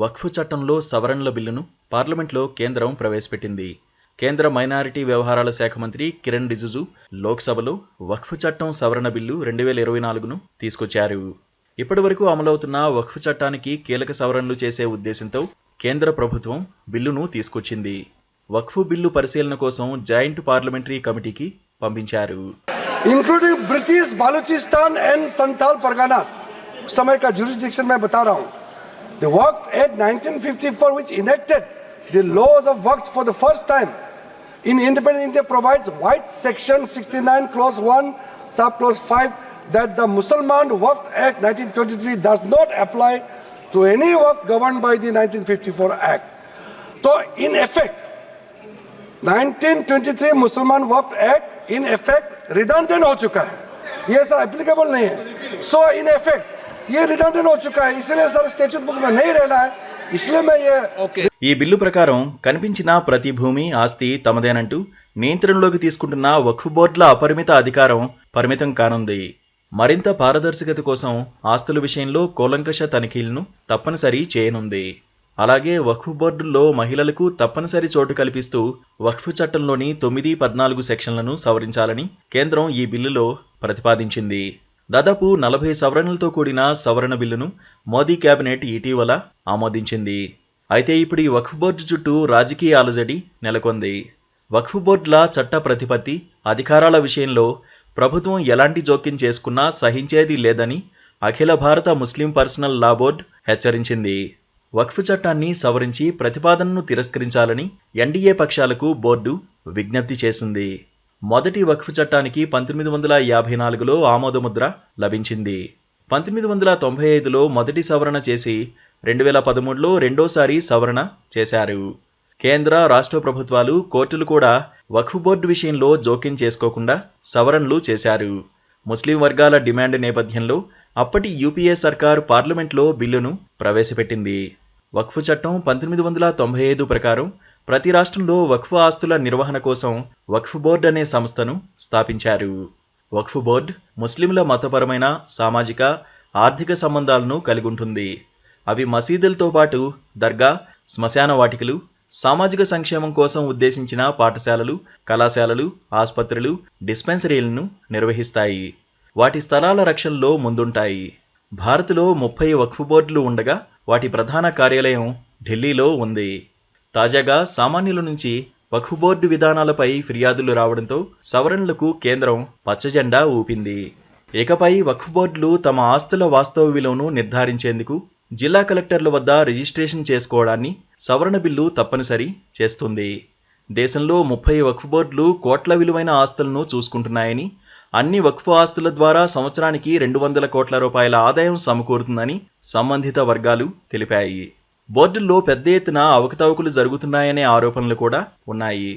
వక్ఫ్ చట్టంలో సవరణల బిల్లును పార్లమెంట్లో కేంద్రం ప్రవేశపెట్టింది కేంద్ర మైనారిటీ వ్యవహారాల శాఖ మంత్రి కిరణ్ రిజిజు లోక్సభలో వక్ఫ్ చట్టం సవరణ బిల్లు రెండు వేల ఇరవై నాలుగును తీసుకొచ్చారు ఇప్పటివరకు అమలవుతున్న వక్ఫ్ చట్టానికి కీలక సవరణలు చేసే ఉద్దేశంతో కేంద్ర ప్రభుత్వం బిల్లును తీసుకొచ్చింది వక్ఫ్ బిల్లు పరిశీలన కోసం జాయింట్ పార్లమెంటరీ కమిటీకి పంపించారు including British Baluchistan and Santhal Parganas उस समय का जुरिस्डिक्शन मैं बता रहा हूँ The Waqf act 1954 which enacted the laws of works for the first time in independent India provides white section 69 clause 1 sub clause 5 that the Musliman Waqf Act 1923 does not apply to any waqf governed by the 1954 Act. So in effect 1923 Mussalman वफ्त act in effect redundant हो चुका है ये sir applicable नहीं है सो in effect ये redundant हो चुका है इसलिए सर स्टेचुट बुक में नहीं रहना है इसलिए मैं ये ఈ బిల్లు ప్రకారం కనిపించిన ప్రతి భూమి ఆస్తి తమదేనంటూ నియంత్రణలోకి తీసుకుంటున్న వక్ఫ్ బోర్డుల అపరిమిత అధికారం పరిమితం కానుంది మరింత పారదర్శకత కోసం ఆస్తుల విషయంలో కూలంకష తనిఖీలను తప్పనిసరి చేయనుంది అలాగే వక్ఫ్ బోర్డుల్లో మహిళలకు తప్పనిసరి చోటు కల్పిస్తూ వక్ఫ్ చట్టంలోని తొమ్మిది పద్నాలుగు సెక్షన్లను సవరించాలని కేంద్రం ఈ బిల్లులో ప్రతిపాదించింది దాదాపు నలభై సవరణలతో కూడిన సవరణ బిల్లును మోదీ కేబినెట్ ఇటీవల ఆమోదించింది. అయితే ఇప్పుడు ఈ వక్ఫ్ బోర్డు చుట్టూ రాజకీయ అలజడి నెలకొంది. వక్ఫ్ బోర్డుల చట్ట ప్రతిపత్తి అధికారాల విషయంలో ప్రభుత్వం ఎలాంటి జోక్యం చేసుకున్నా సహించేది లేదని అఖిల భారత ముస్లిం పర్సనల్ లా బోర్డు హెచ్చరించింది. వక్ఫ్ చట్టాన్ని సవరించి ప్రతిపాదనను తిరస్కరించాలని ఎన్డీఏ పక్షాలకు బోర్డు విజ్ఞప్తి చేసింది. మొదటి వక్ఫ్ చట్టానికి పంతొమ్మిది వందల యాభై నాలుగులో ఆమోదముద్ర లభించింది. పంతొమ్మిది వందల తొంభై ఐదులో మొదటి సవరణ చేసి రెండు వేల పదమూడులో రెండోసారి సవరణ చేశారు. కేంద్ర రాష్ట్ర ప్రభుత్వాలు కోర్టులు కూడా వక్ఫ్ బోర్డు విషయంలో జోక్యం చేసుకోకుండా సవరణలు చేశారు. ముస్లిం వర్గాల డిమాండ్ నేపథ్యంలో అప్పటి యూపీఏ సర్కార్ పార్లమెంట్లో బిల్లును ప్రవేశపెట్టింది. వక్ఫ్ చట్టం పంతొమ్మిది వందల తొంభై ఐదు ప్రకారం ప్రతి రాష్ట్రంలో వక్ఫ్ ఆస్తుల నిర్వహణ కోసం వక్ఫ్ బోర్డ్ అనే సంస్థను స్థాపించారు. వక్ఫ్ బోర్డ్ ముస్లింల మతపరమైన సామాజిక ఆర్థిక సంబంధాలను కలిగి ఉంటుంది అవి మసీదులతో పాటు దర్గా శ్మశాన వాటికలు సామాజిక సంక్షేమం కోసం ఉద్దేశించిన పాఠశాలలు కళాశాలలు ఆసుపత్రులు డిస్పెన్సరీలను నిర్వహిస్తాయి. వాటి స్థలాల రక్షణలో ముందుంటాయి. భారత్లో ముప్పై వక్ఫ్ బోర్డులు ఉండగా వాటి ప్రధాన కార్యాలయం ఢిల్లీలో ఉంది. తాజాగా సామాన్యుల నుంచి వక్ఫ్ బోర్డు విధానాలపై ఫిర్యాదులు రావడంతో సవరణలకు కేంద్రం పచ్చజెండా ఊపింది. ఇకపై వక్ఫ్ బోర్డులు తమ ఆస్తుల వాస్తవ విలువను నిర్ధారించేందుకు జిల్లా కలెక్టర్ల వద్ద రిజిస్ట్రేషన్ చేసుకోవడాన్ని సవరణ బిల్లు తప్పనిసరి చేస్తుంది. దేశంలో ముప్పై వక్ఫ్ బోర్డులు కోట్ల విలువైన ఆస్తులను చూసుకుంటున్నాయని అన్ని వక్ఫ్ ఆస్తుల ద్వారా సంవత్సరానికి రెండు వందల కోట్ల రూపాయల ఆదాయం సమకూరుతుందని సంబంధిత వర్గాలు తెలిపాయి. బోర్డుల్లో పెద్ద ఎత్తున అవకతవకలు జరుగుతున్నాయనే ఆరోపణలు కూడా ఉన్నాయి.